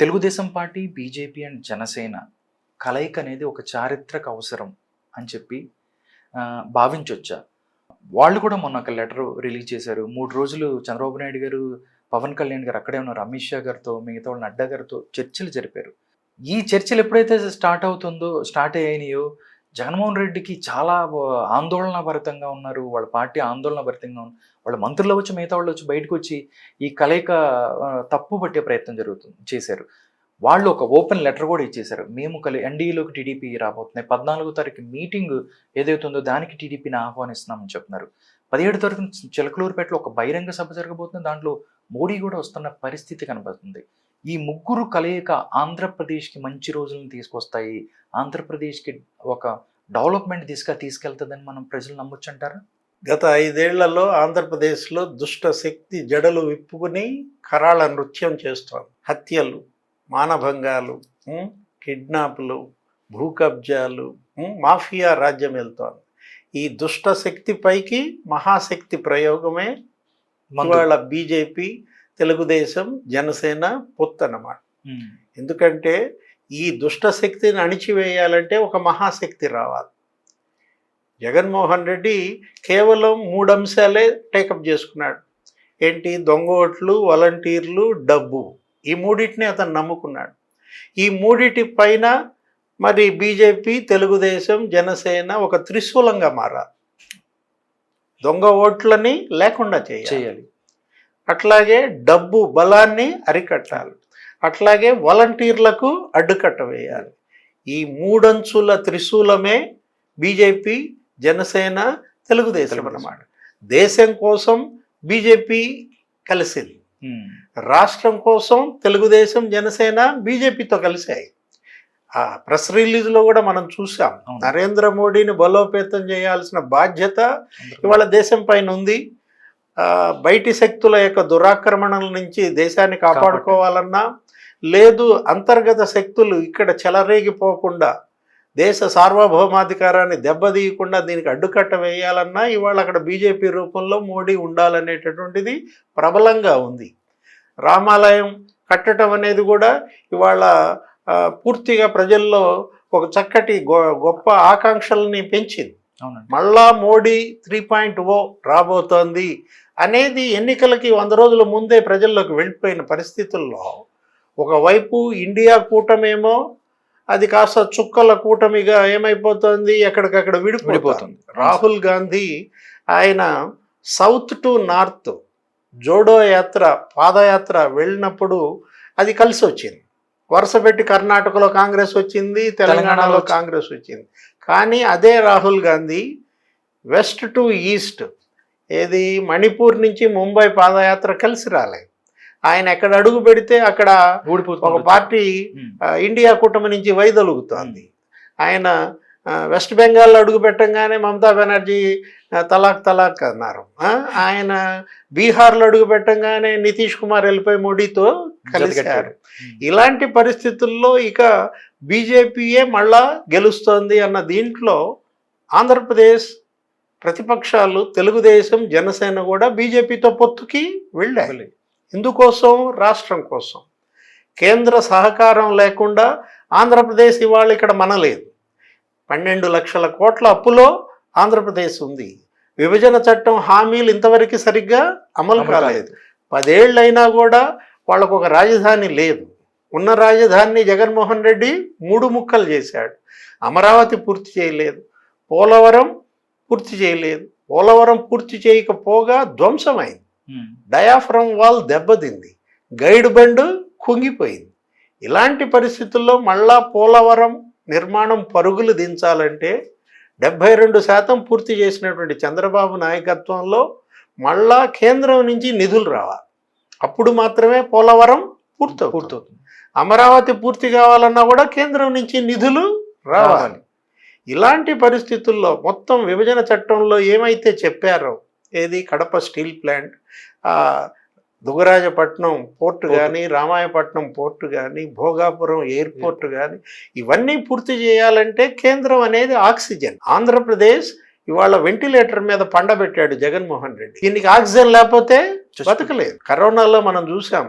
Telugu Desam party BJP and Janasena కలయిక అనేది ఒక చారిత్రక అవసరం అని చెప్పి భావించొచ్చా? వాళ్ళు కూడా మొన్న ఒక లెటర్ రిలీజ్ చేశారు. మూడు రోజులు చంద్రబాబు నాయుడు గారు పవన్ కళ్యాణ్ గారు అక్కడే ఉన్నారు. అమిత్ షా గారితో మిగతా వాళ్ళు నడ్డా గారితో చర్చలు జరిపారు. ఈ చర్చలు ఎప్పుడైతే స్టార్ట్ అవుతుందో స్టార్ట్ అయినాయో జగన్మోహన్ రెడ్డికి చాలా ఆందోళన భరితంగా ఉన్నారు. వాళ్ళ పార్టీ ఆందోళన భరితంగా ఉన్నారు వాళ్ళ మంత్రులు వచ్చి మిగతా వాళ్ళు వచ్చి బయటకు వచ్చి ఈ కలయిక తప్పు పట్టే ప్రయత్నం జరుగుతుంది చేశారు. వాళ్ళు ఒక ఓపెన్ లెటర్ కూడా ఇచ్చేశారు. మేము కలి ఎన్డీఏలోకి టీడీపీ రాబోతున్నాయి. పద్నాలుగో తారీఖు మీటింగ్ ఏదైతుందో దానికి టీడీపీని ఆహ్వానిస్తున్నామని చెప్తున్నారు. పదిహేడు తారీఖు చిలకలూరుపేటలో ఒక బహిరంగ సభ జరగబోతుంది. దాంట్లో మోడీ కూడా వస్తున్న పరిస్థితి కనబడుతుంది. ఈ ముగ్గురు కలయిక ఆంధ్రప్రదేశ్కి మంచి రోజులను తీసుకొస్తాయి. ఆంధ్రప్రదేశ్కి ఒక డెవలప్మెంట్ దిశగా తీసుకెళ్తుందని మనం ప్రజలు నమ్మొచ్చు అంటారా గత ఐదేళ్ళలో ఆంధ్రప్రదేశ్లో దుష్ట శక్తి జడలు విప్పుకుని కరాళ నృత్యం చేస్తోంది. హత్యలు మానభంగాలు కిడ్నాప్లు భూ కబ్జాలు మాఫియా రాజ్యం వెళ్తోంది. ఈ దుష్ట శక్తి పైకి మహాశక్తి ప్రయోగమే. ఇవాళ బీజేపీ తెలుగుదేశం జనసేన పొత్తు అన్నమాట ఎందుకంటే ఈ దుష్ట శక్తిని అణిచివేయాలంటే ఒక మహాశక్తి రావాలి. జగన్మోహన్ రెడ్డి కేవలం మూడు అంశాలే టేకప్ చేసుకున్నాడు. ఏంటి? దొంగ ఓట్లు వాలంటీర్లు డబ్బు. ఈ మూడింటిని అతను నమ్ముకున్నాడు. ఈ మూడిటి పైన మరి బీజేపీ తెలుగుదేశం జనసేన ఒక త్రిశూలంగా మారాలి. దొంగ ఓట్లని లేకుండా చేయాలి. అట్లాగే డబ్బు బలాన్ని అరికట్టాలి. అట్లాగే వాలంటీర్లకు అడ్డుకట్ట వేయాలి. ఈ మూడంచుల త్రిశూలమే బీజేపీ జనసేన తెలుగుదేశం. అన్నమాట. దేశం కోసం బీజేపీ కలిసింది. రాష్ట్రం కోసం తెలుగుదేశం జనసేన బీజేపీతో కలిశాయి. ఆ ప్రెస్ రిలీజ్లో కూడా మనం చూసాం. నరేంద్ర మోడీని బలోపేతం చేయాల్సిన బాధ్యత ఇవాళ దేశం పైన ఉంది. బయటి శక్తుల యొక్క దురాక్రమణల నుంచి దేశాన్ని కాపాడుకోవాలన్నా లేదు అంతర్గత శక్తులు ఇక్కడ చెలరేగిపోకుండా దేశ సార్వభౌమాధికారాన్ని దెబ్బతీయకుండా దీనికి అడ్డుకట్ట వేయాలన్నా ఇవాళ అక్కడ బీజేపీ రూపంలో మోడీ ఉండాలనేటటువంటిది ప్రబలంగా ఉంది. రామాలయం కట్టడం అనేది కూడా ఇవాళ పూర్తిగా ప్రజల్లో ఒక చక్కటి గొ- గొప్ప ఆకాంక్షల్ని పెంచింది. మళ్ళా మోడీ త్రీ పాయింట్ ఓ రాబోతోంది అనేది ఎన్నికలకి వంద రోజుల ముందే ప్రజల్లోకి వెళ్ళిపోయిన పరిస్థితుల్లో ఒకవైపు ఇండియా కూటమేమో అది కాస్త చుక్కల కూటమిగా ఏమైపోతుంది? ఎక్కడికక్కడ విడిపోతుంది. రాహుల్ గాంధీ ఆయన south to north Jodo Yatra పాదయాత్ర వెళ్ళినప్పుడు అది కలిసి వచ్చింది. వరుస పెట్టి కర్ణాటకలో కాంగ్రెస్ వచ్చింది తెలంగాణలో కాంగ్రెస్ వచ్చింది. కానీ అదే Rahul Gandhi west to east ఏది మణిపూర్ నుంచి ముంబై పాదయాత్ర కలిసి రాలే ఆయన ఎక్కడ అడుగు పెడితే అక్కడ ఒక పార్టీ ఇండియా కూటమి నుంచి వైదొలుగుతోంది. ఆయన వెస్ట్ బెంగాల్లో అడుగు పెట్టంగానే మమతా బెనర్జీ తలాక్ తలాక్ అన్నారు. ఆయన బీహార్లో అడుగు పెట్టంగానే నితీష్ కుమార్ వెళ్ళిపోయి మోడీతో. ఉమ్, ఇలాంటి పరిస్థితుల్లో ఇక బీజేపీయే మళ్ళా గెలుస్తోంది అన్న దీంట్లో ఆంధ్రప్రదేశ్ ప్రతిపక్షాలు తెలుగుదేశం జనసేన కూడా బీజేపీతో పొత్తుకి వెళ్ళాయి. వెళ్ళి. ఎందుకోసం రాష్ట్రం కోసం. కేంద్ర సహకారం లేకుండా ఆంధ్రప్రదేశ్ ఇవాళ ఇక్కడ మనలేదు. పన్నెండు లక్షల కోట్ల అప్పులో ఆంధ్రప్రదేశ్ ఉంది. విభజన చట్టం హామీలు ఇంతవరకు సరిగ్గా అమలు కాలేదు. పదేళ్ళైనా కూడా వాళ్ళకు ఒక రాజధాని లేదు. ఉన్న రాజధానిని జగన్మోహన్ రెడ్డి మూడు ముక్కలు చేశాడు. అమరావతి పూర్తి చేయలేదు. పోలవరం పూర్తి చేయలేదు. పోలవరం పూర్తి చేయకపోగా ధ్వంసమైంది. డయాఫ్రమ్ వాల్ దెబ్బతింది. గైడ్ బండ్ కుంగిపోయింది. ఇలాంటి పరిస్థితుల్లో మళ్ళా పోలవరం నిర్మాణం పరుగులు దించాలంటే డెబ్భై రెండు శాతం పూర్తి చేసినటువంటి చంద్రబాబు నాయకత్వంలో మళ్ళా కేంద్రం నుంచి నిధులు రావాలి. అప్పుడు మాత్రమే పోలవరం పూర్తవుతుంది. పూర్తవుతుంది. అమరావతి పూర్తి కావాలన్నా కూడా కేంద్రం నుంచి నిధులు రావాలి. ఇలాంటి పరిస్థితుల్లో మొత్తం విభజన చట్టంలో ఏమైతే చెప్పారో ఏది? Kadapa steel plant. Dugarajapatnam port కానీ రామాయపట్నం పోర్టు కానీ భోగాపురం ఎయిర్పోర్ట్ కానీ ఇవన్నీ పూర్తి చేయాలంటే కేంద్రం అనేది ఆక్సిజన్. ఆంధ్రప్రదేశ్ ఇవాళ వెంటిలేటర్ మీద పండబెట్టాడు జగన్మోహన్ రెడ్డి. దీనికి ఆక్సిజన్ లేకపోతే బతకలేదు. కరోనాలో మనం చూసాం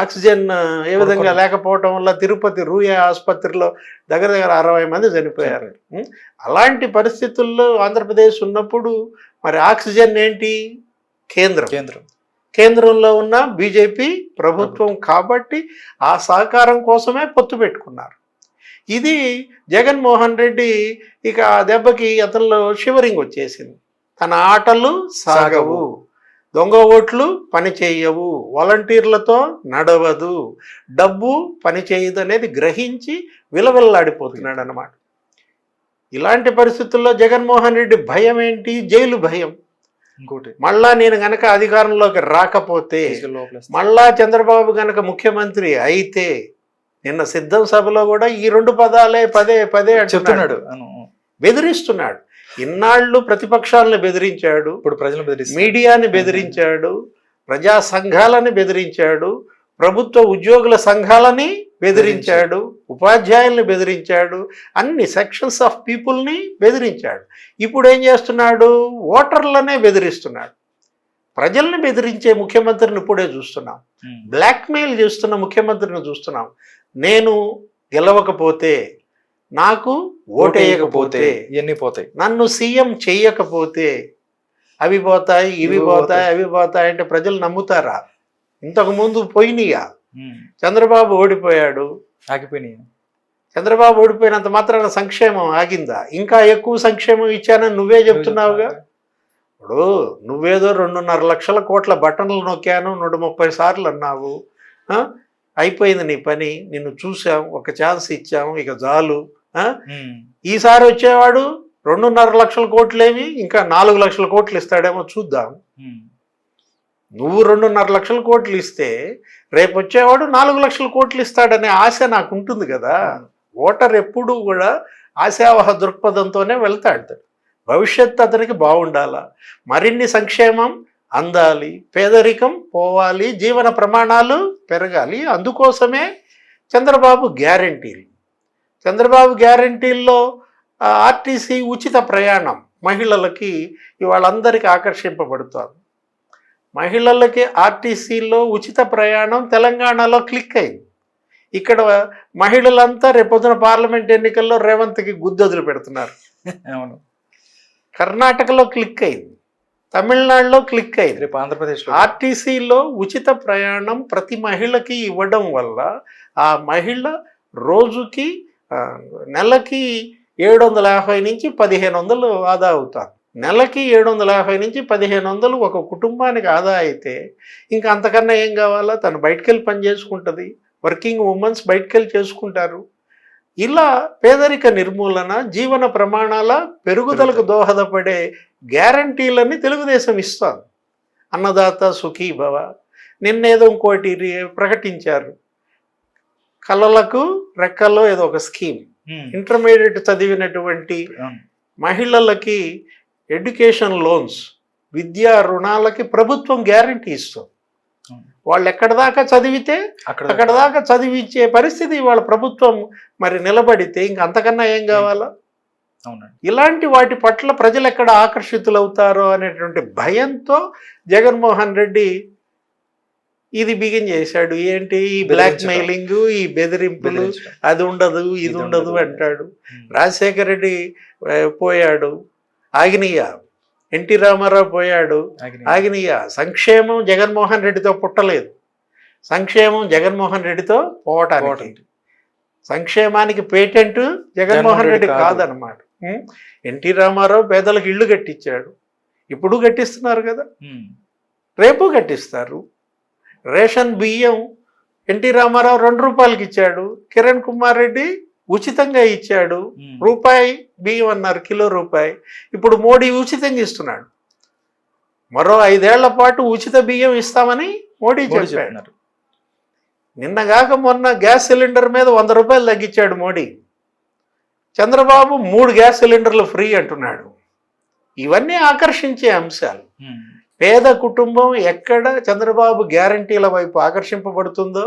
ఆక్సిజన్ ఏ విధంగా. లేకపోవటం వల్ల తిరుపతి రూయా ఆసుపత్రిలో దగ్గర దగ్గర అరవై మంది చనిపోయారు? అలాంటి పరిస్థితుల్లో ఆంధ్రప్రదేశ్ ఉన్నప్పుడు మరి ఆక్సిజన్ ఏంటి? కేంద్రం. కేంద్రం. కేంద్రంలో ఉన్న బీజేపీ ప్రభుత్వం కాబట్టి ఆ సహకారం కోసమే పొత్తు పెట్టుకున్నారు. ఇది జగన్మోహన్ రెడ్డి ఇక ఆ దెబ్బకి అతనిలో షివరింగ్ వచ్చేసింది. తన ఆటలు సాగవు. దొంగ ఓట్లు పని చేయవు. వాలంటీర్లతో నడవదు. డబ్బు పని చేయదు అనేది గ్రహించి విలవిల్లాడిపోతున్నాడు అనమాట ఇలాంటి పరిస్థితుల్లో జగన్మోహన్ రెడ్డి భయం ఏంటి? జైలు భయం. ఇంకోటి. మళ్ళా నేను గనక అధికారంలోకి రాకపోతే. మళ్ళా చంద్రబాబు గనక ముఖ్యమంత్రి అయితే నిన్న సిద్ధం సభలో కూడా ఈ రెండు పదాలే పదే పదే. చెప్తున్నాడు. బెదిరిస్తున్నాడు. ఇన్నాళ్ళు ప్రతిపక్షాలను బెదిరించాడు. ఇప్పుడు ప్రజలు బెదిరిస్తారు మీడియాని బెదిరించాడు. ప్రజా సంఘాలని బెదిరించాడు. ప్రభుత్వ ఉద్యోగుల సంఘాలని బెదిరించాడు ఉపాధ్యాయుల్ని బెదిరించాడు అన్ని సెక్షన్స్ ఆఫ్ పీపుల్ని బెదిరించాడు. ఇప్పుడు ఏం చేస్తున్నాడు? ఓటర్లనే బెదిరిస్తున్నాడు. ప్రజల్ని బెదిరించే ముఖ్యమంత్రిని ఇప్పుడే చూస్తున్నాం. బ్లాక్మెయిల్ చేస్తున్న ముఖ్యమంత్రిని చూస్తున్నాం. నేను గెలవకపోతే నాకు ఓటేయకపోతే ఇవన్నీ పోతాయి నన్ను సీఎం చెయ్యకపోతే అవి పోతాయి ఇవి పోతాయి. అవి పోతాయి అంటే ప్రజలు నమ్ముతారా? ఇంతకు ముందు పోయినాయా. చంద్రబాబు ఓడిపోయాడు ఆగిపోయినాయి. చంద్రబాబు ఓడిపోయినంత మాత్రాన సంక్షేమం ఆగిందా? ఇంకా ఎక్కువ సంక్షేమం ఇచ్చానని నువ్వే చెప్తున్నావుగా? ఇప్పుడు నువ్వేదో రెండున్నర లక్షల కోట్ల బటన్లు నొక్కాను నూట ముప్పై సార్లు అన్నావు. ఆ? అయిపోయింది నీ పని. నిన్ను చూసాం ఒక ఛాన్స్ ఇచ్చాము ఇక చాలు? ఉమ్. ఈసారి వచ్చేవాడు రెండున్నర లక్షల కోట్లేమి ఇంకా నాలుగు లక్షల కోట్లు ఇస్తాడేమో చూద్దాం. ఉమ్. నువ్వు రెండున్నర లక్షల కోట్లు ఇస్తే రేపు వచ్చేవాడు నాలుగు లక్షల కోట్లు ఇస్తాడనే ఆశ నాకు ఉంటుంది కదా. ఓటర్ ఎప్పుడూ కూడా ఆశావహ దృక్పథంతోనే వెళ్తాడు. భవిష్యత్తు అతనికి బాగుండాలా. మరిన్ని సంక్షేమం అందాలి పేదరికం పోవాలి జీవన ప్రమాణాలు పెరగాలి. అందుకోసమే చంద్రబాబు గ్యారంటీలు. చంద్రబాబు గ్యారంటీల్లో ఆర్టీసీ ఉచిత ప్రయాణం మహిళలకి ఇవాళందరికీ ఆకర్షింపబడుతోంది. మహిళలకి ఆర్టీసీలో ఉచిత ప్రయాణం తెలంగాణలో క్లిక్ అయింది. ఇక్కడ మహిళలంతా రేపొద్దున పార్లమెంట్ ఎన్నికల్లో రేవంత్కి గుద్దొదులు పెడుతున్నారు. అవును. కర్ణాటకలో క్లిక్ అయింది. తమిళనాడులో క్లిక్ అయింది. రేపు ఆంధ్రప్రదేశ్ ఆర్టీసీలో ఉచిత ప్రయాణం ప్రతి మహిళకి ఇవ్వడం వల్ల ఆ మహిళ రోజుకి నెలకి ఏడు వందల యాభై నుంచి పదిహేను వందలు ఆదా అవుతారు. నెలకి ఏడు వందల యాభై నుంచి పదిహేను వందలు ఒక కుటుంబానికి ఆదా అయితే ఇంకా అంతకన్నా ఏం కావాలా? తను బయటకెళ్ళి పని చేసుకుంటుంది. వర్కింగ్ ఉమెన్స్ బయటకెళ్ళి చేసుకుంటారు. ఇలా పేదరిక నిర్మూలన జీవన ప్రమాణాల పెరుగుదలకు దోహదపడే గ్యారంటీలని తెలుగుదేశం ఇస్తుంది. అన్నదాత సుఖీ భవ. నిన్నేదో ఇంకోటి ప్రకటించారు. కళలకు రెక్కల్లో ఏదో ఒక స్కీమ్. ఇంటర్మీడియట్ చదివినటువంటి. మహిళలకి ఎడ్యుకేషన్ లోన్స్ విద్యా రుణాలకి ప్రభుత్వం గ్యారంటీ ఇస్తుంది. వాళ్ళు ఎక్కడ దాకా చదివితే అక్కడ దాకా చదివించే పరిస్థితి వాళ్ళ ప్రభుత్వం మరి నిలబడితే ఇంక అంతకన్నా ఏం కావాలా ఇలాంటి వాటి పట్ల ప్రజలు ఎక్కడ ఆకర్షితులవుతారో అనేటువంటి భయంతో జగన్మోహన్ రెడ్డి ఇది బిగిన్ చేశాడు ఏంటి ఈ బ్లాక్. మెయిలింగ్ ఈ బెదిరింపులు. అది ఉండదు ఇది ఉండదు. అంటాడు. రాజశేఖర రెడ్డి పోయాడు ఆగినయ్య ఎన్టీ రామారావు పోయాడు. ఆగినాయి. సంక్షేమం జగన్మోహన్ రెడ్డితో పుట్టలేదు. సంక్షేమం జగన్మోహన్ రెడ్డితో పోవటానికి. సంక్షేమానికి పేటెంట్ జగన్మోహన్ రెడ్డి కాదనమాట? ఎన్టీ రామారావు పేదలకు ఇళ్ళు కట్టించాడు. ఇప్పుడు కట్టిస్తున్నారు కదా. రేపు కట్టిస్తారు. రేషన్ బియ్యం ఎన్టీ రామారావు రెండు రూపాయలకి ఇచ్చాడు. కిరణ్ కుమార్ రెడ్డి ఉచితంగా ఇచ్చాడు. రూపాయి బియ్యం అన్నారు కిలో రూపాయి. ఇప్పుడు మోడీ ఉచితంగా ఇస్తున్నాడు. మరో ఐదేళ్ళ పాటు ఉచిత బియ్యం ఇస్తామని మోడీ చెప్పాడు. నిన్నగాక మొన్న గ్యాస్ సిలిండర్ మీద వంద రూపాయలు తగ్గించాడు మోడీ. చంద్రబాబు మూడు గ్యాస్ సిలిండర్లు ఫ్రీ అంటున్నాడు. ఇవన్నీ ఆకర్షించే అంశాలు. పేద కుటుంబం ఎక్కడ చంద్రబాబు గ్యారంటీల వైపు ఆకర్షింపబడుతుందో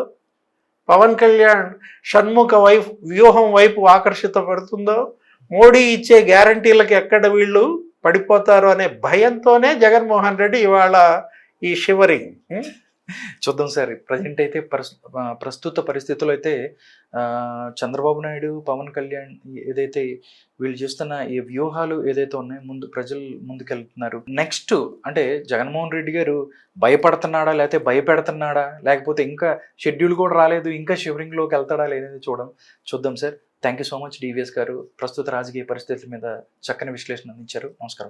పవన్ కళ్యాణ్ షణ్ముఖ వైపు వ్యూహం వైపు ఆకర్షితపడుతుందో మోడీ ఇచ్చే గ్యారంటీలకు ఎక్కడ వీళ్ళు పడిపోతారు అనే భయంతోనే జగన్మోహన్ రెడ్డి ఇవాళ ఈ షివరింగ్ చూద్దాం సార్. ప్రజెంట్ అయితే ప్రస్- ప్రస్తుత పరిస్థితుల్లో అయితే ఆ, చంద్రబాబు నాయుడు పవన్ కళ్యాణ్ ఏదైతే వీళ్ళు చేస్తున్న ఈ వ్యూహాలు ఏదైతే ఉన్నాయో ముందు ప్రజలు ముందుకెళ్తున్నారు. నెక్స్ట్ అంటే జగన్మోహన్ రెడ్డి గారు భయపడుతున్నాడా లేకపోతే భయపెడుతున్నాడా లేకపోతే ఇంకా షెడ్యూల్ కూడా రాలేదు ఇంకా షివరింగ్లోకి వెళ్తాడా లేదని చూడడం చూద్దాం sir. Thank you so much DVS గారు. ప్రస్తుత రాజకీయ పరిస్థితుల మీద చక్కని విశ్లేషణ అందించారు. నమస్కారం.